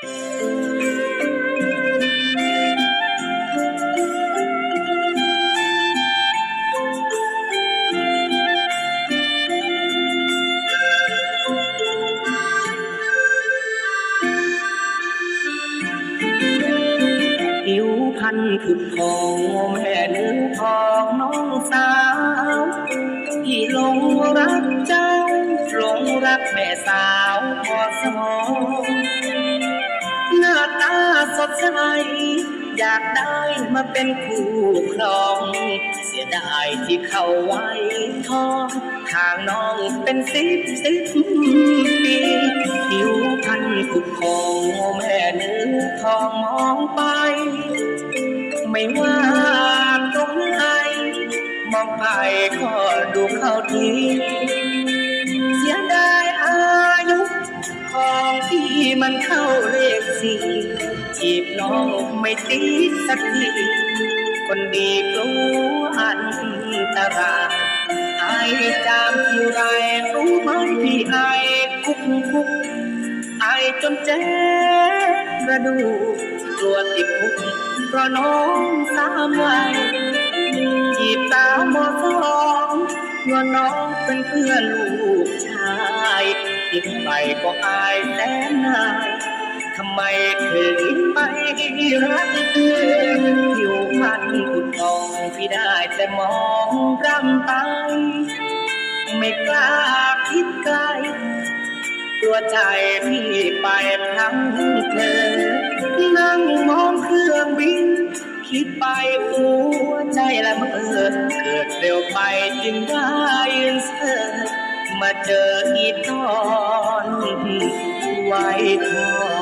ผิวพันธุ์ผุดพองแม่เนื้อทองน้องสาวที่หลงรักเจ้าหลงรักแม่สาวพอสมอง หน้าตาสดใส อยากได้มาเป็นคู่ครอง เสียดายที่เข้าไว้ทองทางน้องเป็นสิบสิบปีผิวพันธุ์ผุดพองแม่เนื้อทองมองไป ไม่ว่าตรงไหนมองไปก็ดูเขาที มันเข้าเลขสี่จีบน้องไม่ติดสักทีคนดีกลัวอันตรายไอจามที่ไรรู้ไหมพี่ไอคุกคุกไอจนเจ็บกระดูกกลัวติดคุกเพราะน้องสามวัยจีบสาวมอสองว่าน้องเป็นเพื่อนลูกชาย คิดไปก็อายแสนนายทำไมถึงไปรักเธอผิวพันธุ์ขุดทองพี่ได้แต่มองรำไปไม่กล้าคิดไกลตัวใจพี่ไปพลังเธอ นั่งมองเครื่องบิน คิดไปหัวใจละเมอเกิดเร็วไปจึงได้ยินเธอ มาเจออีกตอนไว้ทอ